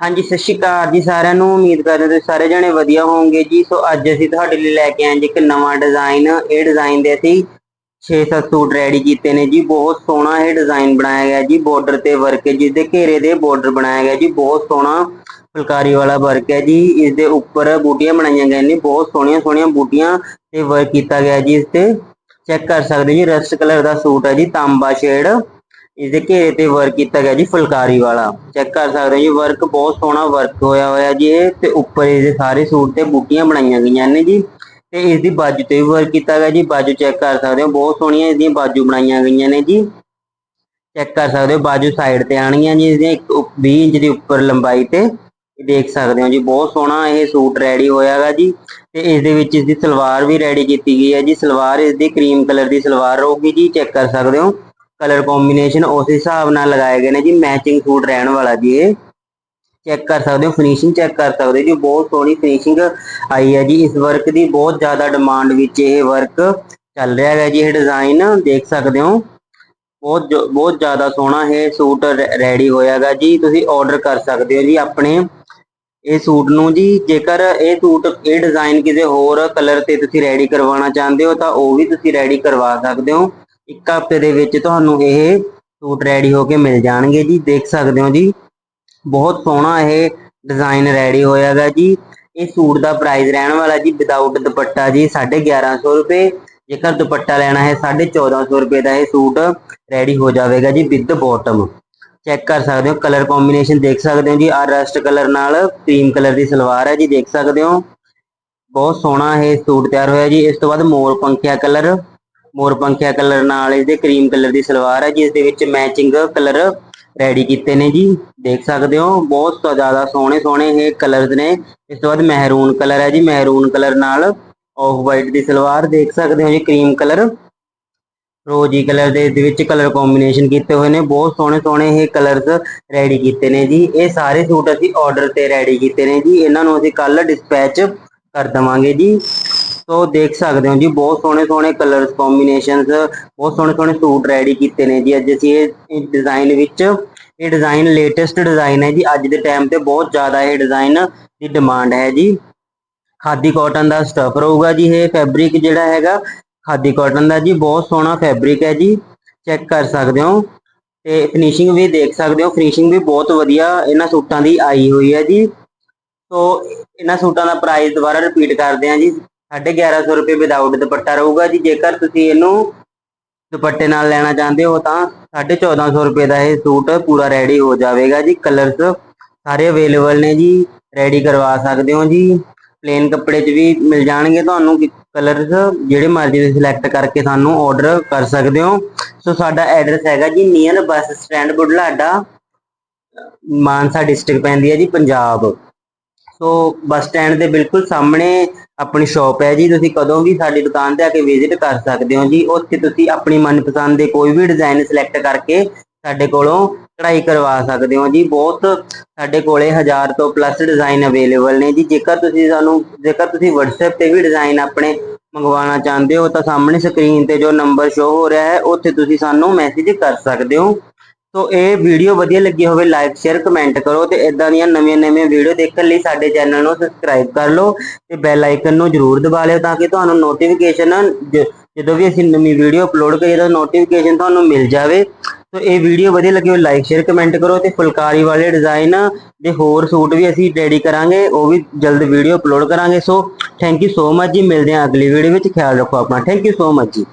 ਹਾਂਜੀ, ਸਤਿ ਸ਼੍ਰੀ ਅਕਾਲ ਜੀ ਸਾਰਿਆਂ ਨੂੰ। ਉਮੀਦ ਕਰਦੇ ਹਾਂ ਤੁਸੀਂ ਸਾਰੇ ਜਣੇ ਵਧੀਆ ਹੋਵੋਗੇ ਜੀ। ਸੋ ਅੱਜ ਅਸੀਂ ਤੁਹਾਡੇ ਲਈ ਲੈ ਕੇ ਆਏ ਜੀ ਇੱਕ ਨਵਾਂ ਡਿਜ਼ਾਈਨ ਇਹ ਡਿਜ਼ਾਈਨ ਦੇ ਅਸੀਂ 6-7 ਸੂਟ ਰੈਡੀ ਕੀਤੇ ਨੇ ਜੀ। ਬਹੁਤ ਸੋਹਣਾ ਇਹ ਡਿਜ਼ਾਈਨ ਬਣਾਇਆ ਗਿਆ ਜੀ। ਬਾਰਡਰ ਤੇ ਵਰਕ ਹੈ ਜਿਸ ਦੇ ਘੇਰੇ ਦੇ ਬਾਰਡਰ ਬਣਾਇਆ ਗਿਆ ਜੀ। ਬਹੁਤ ਸੋਹਣਾ ਫੁਲਕਾਰੀ ਵਾਲਾ ਵਰਕ ਹੈ ਜੀ। ਇਸ ਦੇ ਉੱਪਰ ਬੂਟੀਆਂ ਬਣਾਈਆਂ ਗਈਆਂ ਨੇ। ਬਹੁਤ ਸੋਹਣੀਆਂ ਸੋਹਣੀਆਂ ਬੂਟੀਆਂ ਤੇ ਵਰਕ ਕੀਤਾ ਗਿਆ ਜੀ। ਇਸ ਤੇ ਚੈੱਕ ਕਰ ਸਕਦੇ ਜੀ। ਰਸਟ ਕਲਰ ਦਾ ਸੂਟ ਹੈ ਜੀ। ਤਾਂਬਾ ਸ਼ੇਡ ਇਸ ਦੇ ਘੇਰੇ ਤੇ ਵਰਕ ਕੀਤਾ ਗਿਆ ਜੀ ਫੁਲਕਾਰੀ ਵਾਲਾ। ਚੈੱਕ ਕਰ ਸਕਦੇ ਹੋ ਜੀ ਵਰਕ ਬਹੁਤ ਸੋਹਣਾ ਵਰਕ ਹੋਇਆ ਹੋਇਆ ਜੀ ਇਹ, ਤੇ ਉੱਪਰ ਇਹਦੇ ਸਾਰੇ ਸੂਟ ਤੇ ਬੂਟੀਆਂ ਬਣਾਈਆਂ ਗਈਆਂ ਨੇ ਜੀ। ਤੇ ਇਸ ਦੀ ਬਾਜੂ ਤੇ ਵੀ ਵਰਕ ਕੀਤਾ ਗਿਆ ਜੀ, ਬਾਜੂ ਚੈੱਕ ਕਰ ਸਕਦੇ ਹੋ, ਬਹੁਤ ਸੋਹਣੀਆਂ ਇਹਦੀਆਂ ਬਾਜੂ ਬਣਾਈਆਂ ਗਈਆਂ ਨੇ ਜੀ। ਚੈੱਕ ਕਰ ਸਕਦੇ ਹੋ, ਬਾਜੂ ਸਾਈਡ ਤੇ ਆਣਗੀਆਂ ਜੀ ਇਹਦੀਆਂ, ਇੱਕ ਉਪ- 20 ਇੰਚ ਦੀ ਉੱਪਰ ਲੰਬਾਈ ਤੇ। ਦੇਖ ਸਕਦੇ ਹੋ ਜੀ, ਬਹੁਤ ਸੋਹਣਾ ਇਹ ਸੂਟ ਰੈਡੀ ਹੋਇਆਗਾ ਜੀ। ਤੇ ਇਸ ਦੇ ਵਿੱਚ ਇਸ ਦੀ ਸਲਵਾਰ ਵੀ ਰੈਡੀ ਕੀਤੀ ਗਈ ਹੈ ਜੀ, ਸਲਵਾਰ ਇਸ ਦੀ ਕਰੀਮ ਕਲਰ ਦੀ ਸਲਵਾਰ ਰਹੂਗੀ ਜੀ ਚੈੱਕ ਕਰ ਸਕਦੇ ਹੋ। ਕਲਰ ਕੰਬੀਨੇਸ਼ਨ ਉਸ ਹਿਸਾਬ ਨਾਲ ਲਗਾਏ ਗਏ ਨੇ ਜੀ ਮੈਚਿੰਗ ਸੂਟ ਰਹਿਣ ਵਾਲਾ ਜੀ ਇਹ। ਚੈੱਕ ਕਰ ਸਕਦੇ ਹੋ ਫਿਨਿਸ਼ਿੰਗ ਚੈੱਕ ਕਰ ਸਕਦੇ ਹੋ ਜੀ, ਬਹੁਤ ਸੋਹਣੀ ਫਿਨਿਸ਼ਿੰਗ ਆਈ ਹੈ ਜੀ। ਇਸ ਵਰਕ ਦੀ ਬਹੁਤ ਜ਼ਿਆਦਾ ਡਿਮਾਂਡ ਵਿੱਚ ਇਹ ਵਰਕ ਚੱਲ ਰਿਹਾ ਹੈ ਜੀ, ਇਹ ਡਿਜ਼ਾਈਨ ਦੇਖ ਸਕਦੇ ਹੋ, ਬਹੁਤ ਜੋ- ਬਹੁਤ ਜ਼ਿਆਦਾ ਸੋਹਣਾ ਇਹ ਸੂਟ ਰੈਡੀ ਹੋਇਆਗਾ ਜੀ। ਤੁਸੀਂ ਆਰਡਰ ਕਰ ਸਕਦੇ ਹੋ ਜੀ ਆਪਣੇ ਇਹ ਸੂਟ ਨੂੰ ਜੀ। ਜੇਕਰ ਇਹ ਸੂਟ ਇਹ ਡਿਜ਼ਾਈਨ ਕਿਸੇ ਹੋਰ ਕਲਰ ਤੇ ਤੁਸੀਂ ਰੈਡੀ ਕਰਵਾਉਣਾ ਚਾਹੁੰਦੇ ਹੋ, ਤਾਂ ਉਹ ਵੀ ਤੁਸੀਂ ਰੈਡੀ ਕਰਵਾ ਸਕਦੇ ਹੋ। ਇੱਕ ਹਫ਼ਤੇ ਦੇ ਵਿੱਚ ਤੁਹਾਨੂੰ ਇਹ ਸੂਟ ਰੈਡੀ ਹੋ ਕੇ ਮਿਲ ਜਾਣਗੇ ਜੀ, ਦੇਖ ਸਕਦੇ ਹੋ ਜੀ। ਬਹੁਤ ਸੋਹਣਾ ਇਹ ਡਿਜ਼ਾਈਨ ਰੈਡੀ ਹੋਇਆਗਾ ਜੀ। ਇਹ ਸੂਟ ਦਾ ਪ੍ਰਾਈਸ ਰਹਿਣ ਵਾਲਾ ਜੀ ਵਿਦਆਊਟ ਦੁਪੱਟਾ ਜੀ 1150 ਰੁਪਏ। ਜੇਕਰ ਦੁਪੱਟਾ ਲੈਣਾ ਹੈ 1450 ਰੁਪਏ ਦਾ ਇਹ ਸੂਟ ਰੈਡੀ ਹੋ ਜਾਵੇਗਾ ਜੀ ਵਿਦ ਬਾਟਮ ਚੈੱਕ ਕਰ ਸਕਦੇ ਹੋ ਕਲਰ ਕੰਬੀਨੇਸ਼ਨ ਦੇਖ ਸਕਦੇ ਹੋ ਜੀ। ਆ ਰਸਟ ਕਲਰ ਨਾਲ ਕਰੀਮ ਕਲਰ ਦੀ ਸਲਵਾਰ ਹੈ ਜੀ, ਦੇਖ ਸਕਦੇ ਹੋ। ਬਹੁਤ ਸੋਹਣਾ ਇਹ ਸੂਟ ਤਿਆਰ ਹੋਇਆ ਜੀ। ਇਸ ਤੋਂ ਬਾਅਦ ਮੋਰ ਪੰਖਿਆ ਕਲਰ ਮੋਰਪੰਖਿਆ ਕਲਰ ਨਾਲ ਇਹਦੇ ਕਰੀਮ ਕਲਰ ਦੀ ਸਲਵਾਰ ਹੈ, ਜਿਸ ਦੇ ਵਿੱਚ ਮੈਚਿੰਗ ਕਲਰ ਰੈਡੀ ਕੀਤੇ ਨੇ ਜੀ। ਦੇਖ ਸਕਦੇ ਹੋ, ਬਹੁਤ ਜ਼ਿਆਦਾ ਸੋਹਣੇ ਸੋਹਣੇ ਇਹ ਕਲਰਸ ਨੇ। ਇਸ ਤੋਂ ਬਾਅਦ ਮਹਿਰੂਨ ਕਲਰ ਹੈ ਜੀ, ਮਹਿਰੂਨ ਕਲਰ ਨਾਲ ਆਫ ਵਾਈਟ ਦੀ ਸਲਵਾਰ। ਦੇਖ ਸਕਦੇ ਹੋ ਜੀ, ਕਰੀਮ ਕਲਰ। ਰੋਜੀ ਕਲਰ ਦੇ ਦੇ ਵਿੱਚ ਕਲਰ ਕੰਬੀਨੇਸ਼ਨ ਕੀਤੇ ਹੋਏ ਨੇ। ਬਹੁਤ ਸੋਹਣੇ ਸੋਹਣੇ ਇਹ ਕਲਰਸ ਰੈਡੀ ਕੀਤੇ ਨੇ ਜੀ। ਇਹ ਸਾਰੇ ਸੂਟ ਅਸੀਂ ਆਰਡਰ ਤੇ ਰੈਡੀ ਕੀਤੇ ਨੇ ਜੀ। ਇਹਨਾਂ ਨੂੰ ਅਸੀਂ ਕੱਲ ਡਿਸਪੈਚ ਕਰ ਦਵਾਂਗੇ ਜੀ। ਸੋ ਦੇਖ ਸਕਦੇ ਹੋ ਜੀ, ਬਹੁਤ ਸੋਹਣੇ ਸੋਹਣੇ ਕਲਰਸ ਕੰਬੀਨੇਸ਼ਨਸ ਬਹੁਤ ਸੋਹਣੇ ਸੋਹਣੇ ਸੂਟ ਰੈਡੀ ਕੀਤੇ ਨੇ ਜੀ। ਅੱਜ ਅਸੀਂ ਇਹ ਡਿਜ਼ਾਈਨ ਵਿੱਚ, ਇਹ ਡਿਜ਼ਾਈਨ ਲੇਟੈਸਟ ਡਿਜ਼ਾਈਨ ਹੈ ਜੀ। ਅੱਜ ਦੇ ਟਾਈਮ ਤੇ ਬਹੁਤ ਜ਼ਿਆਦਾ ਇਹ ਡਿਜ਼ਾਈਨ ਦੀ ਡਿਮਾਂਡ ਹੈ ਜੀ। ਖਾਦੀ ਕਾਟਨ ਦਾ ਸਟਫ ਰਹੂਗਾ ਜੀ ਇਹ ਫੈਬਰਿਕ ਜਿਹੜਾ ਹੈਗਾ। ਖਾਦੀ ਕਾਟਨ ਦਾ ਜੀ ਬਹੁਤ ਸੋਹਣਾ ਫੈਬਰਿਕ ਹੈ ਜੀ। ਚੈੱਕ ਕਰ ਸਕਦੇ ਹੋ। ਤੇ ਫਿਨਿਸ਼ਿੰਗ ਵੀ ਦੇਖ ਸਕਦੇ ਹੋ। ਫਿਨਿਸ਼ਿੰਗ ਵੀ ਬਹੁਤ ਵਧੀਆ ਇਹਨਾਂ ਸੂਟਾਂ ਦੀ ਆਈ ਹੋਈ ਹੈ ਜੀ। ਸੋ ਇਹਨਾਂ ਸੂਟਾਂ ਦਾ ਪ੍ਰਾਈਸ ਦੁਬਾਰਾ ਰਿਪੀਟ ਕਰਦੇ ਹਾਂ ਜੀ। 1150 ਰੁਪਏ ਵਿਦਆਊਟ ਦੁਪੱਟਾ ਰਹੂਗਾ ਜੀ। ਜੇਕਰ ਤੁਸੀਂ ਇਹਨੂੰ ਦੁਪੱਟੇ ਨਾਲ ਲੈਣਾ ਚਾਹੁੰਦੇ ਹੋ ਤਾਂ 1450 ਰੁਪਏ ਦਾ ਇਹ ਸੂਟ ਪੂਰਾ ਰੈਡੀ ਹੋ ਜਾਵੇਗਾ ਜੀ। ਕਲਰਸ ਸਾਰੇ ਅਵੇਲੇਬਲ ਨੇ ਜੀ। ਰੈਡੀ ਕਰਵਾ ਸਕਦੇ ਹੋ ਜੀ। ਪਲੇਨ ਕੱਪੜੇ 'ਚ ਵੀ ਮਿਲ ਜਾਣਗੇ ਤੁਹਾਨੂੰ। ਕਲਰਸ ਜਿਹੜੇ ਮਰਜ਼ੀ ਦੇ ਸਿਲੈਕਟ ਕਰਕੇ ਸਾਨੂੰ ਆਰਡਰ ਕਰ ਸਕਦੇ ਹੋ। ਸੋ ਸਾਡਾ ਐਡਰੈਸ ਹੈਗਾ ਜੀ near bus stand Budhlada. Mansa district ਪੈਂਦੀ ਹੈ ਜੀ ਪੰਜਾਬ। ਸੋ ਬੱਸ ਸਟੈਂਡ ਦੇ ਬਿਲਕੁਲ ਸਾਹਮਣੇ ਆਪਣੀ ਸ਼ਾਪ ਹੈ ਜੀ। ਤੁਸੀਂ ਕਦੋਂ ਵੀ ਸਾਡੀ ਦੁਕਾਨ ਤੇ ਆ ਕੇ ਵਿਜ਼ਿਟ ਕਰ ਸਕਦੇ ਹੋ ਜੀ। ਉੱਥੇ ਤੁਸੀਂ ਆਪਣੀ ਮਨਪਸੰਦ ਦੇ ਕੋਈ ਵੀ ਡਿਜ਼ਾਈਨ ਸਿਲੈਕਟ ਕਰਕੇ ਸਾਡੇ ਕੋਲੋਂ ਕਢਾਈ ਕਰਵਾ ਸਕਦੇ ਹੋ ਜੀ। ਬਹੁਤ ਸਾਡੇ ਕੋਲੇ 1000 ਤੋਂ ਪਲੱਸ ਡਿਜ਼ਾਈਨ ਅਵੇਲੇਬਲ ਨੇ ਜੀ। ਜੇਕਰ ਤੁਸੀਂ ਸਾਨੂੰ, ਜੇਕਰ ਤੁਸੀਂ WhatsApp ਤੇ ਵੀ ਡਿਜ਼ਾਈਨ ਆਪਣੇ ਮੰਗਵਾਉਣਾ ਚਾਹੁੰਦੇ ਹੋ ਤਾਂ ਸਾਹਮਣੇ ਸਕਰੀਨ ਤੇ ਜੋ ਨੰਬਰ ਸ਼ੋ ਹੋ ਰਿਹਾ ਹੈ, ਉੱਥੇ ਤੁਸੀਂ ਸਾਨੂੰ ਮੈਸੇਜ ਕਰ ਸਕਦੇ ਹੋ। ਸੋ ਇਹ ਵੀਡੀਓ ਵਧੀਆ ਲੱਗੀ ਹੋਵੇ ਲਾਈਕ ਸ਼ੇਅਰ ਕਮੈਂਟ ਕਰੋ ਤੇ ਇਦਾਂ ਦੀਆਂ ਨਵੀਆਂ ਨਵੀਆਂ ਵੀਡੀਓ ਦੇਖਣ ਲਈ ਸਾਡੇ ਚੈਨਲ ਨੂੰ ਸਬਸਕ੍ਰਾਈਬ ਕਰ ਲਓ ਤੇ ਬੈਲ ਆਈਕਨ ਨੂੰ ਜਰੂਰ ਦਬਾ ਲਿਓ ਤਾਂ ਕਿ ਤੁਹਾਨੂੰ ਨੋਟੀਫਿਕੇਸ਼ਨ ਜਦੋਂ ਵੀ ਅਸੀਂ ਨਵੀਂ ਵੀਡੀਓ ਅਪਲੋਡ ਕਰੀਏ ਤਾਂ ਨੋਟੀਫਿਕੇਸ਼ਨ ਤੁਹਾਨੂੰ ਮਿਲ ਜਾਵੇ। ਸੋ ਇਹ ਵੀਡੀਓ ਵਧੀਆ ਲੱਗੀ ਹੋਵੇ ਲਾਈਕ ਸ਼ੇਅਰ ਕਮੈਂਟ ਕਰੋ ਤੇ ਫੁਲਕਾਰੀ ਵਾਲੇ ਡਿਜ਼ਾਈਨ ਦੇ ਹੋਰ ਸੂਟ ਵੀ ਅਸੀਂ ਰੈਡੀ ਕਰਾਂਗੇ, ਉਹ ਵੀ ਜਲਦ ਵੀਡੀਓ ਅਪਲੋਡ ਕਰਾਂਗੇ। So thank you so much ਜੀ, ਮਿਲਦੇ ਹਾਂ ਅਗਲੀ ਵੀਡੀਓ ਵਿੱਚ, ਖਿਆਲ ਰੱਖੋ ਆਪਣਾ। ਥੈਂਕ ਯੂ ਸੋ ਮਚ ਜੀ।